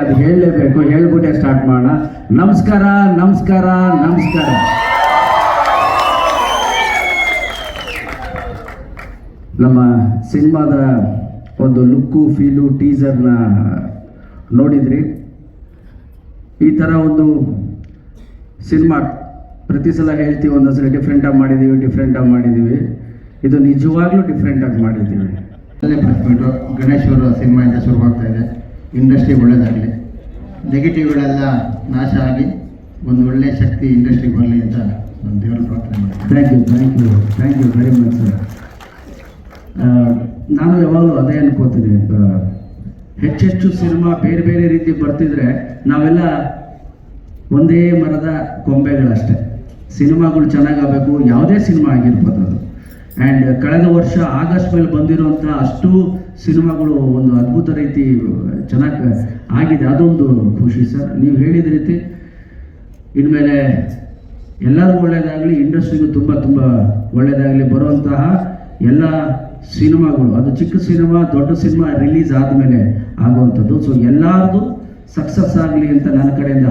ಅದು ಹೇಳಲೇಬೇಕು ಹೇಳ್ಬಿಟ್ಟೆ ಸ್ಟಾರ್ಟ್ ಮಾಡೋಣ. ನಮಸ್ಕಾರ ನಮಸ್ಕಾರ ನಮಸ್ಕಾರ. ನಮ್ಮ ಸಿನಿಮಾದ ಒಂದು ಲುಕ್ಕು ಫೀಲು ಟೀಸರ್ನ ನೋಡಿದ್ರಿ. ಈ ಥರ ಒಂದು ಸಿನಿಮಾ ಪ್ರತಿ ಸಲ ಹೇಳ್ತೀವಿ ಒಂದೊಂದ್ಸಲ ಡಿಫ್ರೆಂಟಾಗಿ ಮಾಡಿದ್ದೀವಿ ಡಿಫ್ರೆಂಟಾಗಿ ಮಾಡಿದ್ದೀವಿ ಇದು ನಿಜವಾಗ್ಲೂ ಡಿಫ್ರೆಂಟಾಗಿ ಮಾಡಿದ್ದೀವಿ ಬರ್ತ್ಬಿಟ್ಟು ಗಣೇಶ್ ಅವರು ಇಂದ ಶುರುವಾಗ್ತಾ ಇದೆ. ಇಂಡಸ್ಟ್ರಿ ಒಳ್ಳೇದಾಗಲಿ. ನೆಗೆಟಿವ್ಗಳೆಲ್ಲ ನಾಶ ಆಗಿ ಒಂದು ಒಳ್ಳೆ ಶಕ್ತಿ ಇಂಡಸ್ಟ್ರಿಗೆ ಬರಲಿ ಅಂತ ನಾನು ದೇವರ ಪ್ರಾರ್ಥನೆ ಮಾಡ್ತೀನಿ. Thank you thank you thank you very much sir ನಾನು ಯಾವಾಗಲೂ ಅದೇ ಅನ್ಕೋತೀನಿ. ಹೆಚ್ಚೆಚ್ಚು ಸಿನಿಮಾ ಬೇರೆ ಬೇರೆ ರೀತಿ ಬರ್ತಿದ್ರೆ ನಾವೆಲ್ಲ ಒಂದೇ ಮರದ ಕೊಂಬೆಗಳಷ್ಟೇ. ಸಿನಿಮಾಗಳು ಚೆನ್ನಾಗಾಗಬೇಕು, ಯಾವುದೇ ಸಿನಿಮಾ ಆಗಿರ್ಬೋದು ಅದು. ಆ್ಯಂಡ್ ಕಳೆದ ವರ್ಷ ಆಗಸ್ಟ್ ಮೇಲೆ ಬಂದಿರುವಂಥ ಅಷ್ಟು ಸಿನಿಮಾಗಳು ಒಂದು ಅದ್ಭುತ ರೀತಿ, ಚೆನ್ನಾಗಿ ಆಗಿದೆ. ಅದೊಂದು ಖುಷಿ ಸರ್. ನೀವು ಹೇಳಿದ ರೀತಿ ಇನ್ಮೇಲೆ ಎಲ್ಲರಿಗೂ ಒಳ್ಳೆಯದಾಗಲಿ ಇಂಡಸ್ಟ್ರಿಗೂ ತುಂಬ ತುಂಬ ಒಳ್ಳೆಯದಾಗಲಿ ಬರುವಂತಹ ಎಲ್ಲ ಸಿನಿಮಾಗಳು ಅದು ಚಿಕ್ಕ ಸಿನಿಮಾ, ದೊಡ್ಡ ಸಿನಿಮಾ ರಿಲೀಸ್ ಆದಮೇಲೆ ಆಗುವಂಥದ್ದು. ಸೊ ಎಲ್ಲರದು ಸಕ್ಸಸ್ ಆಗಲಿ ಅಂತ ನನ್ನ ಕಡೆಯಿಂದ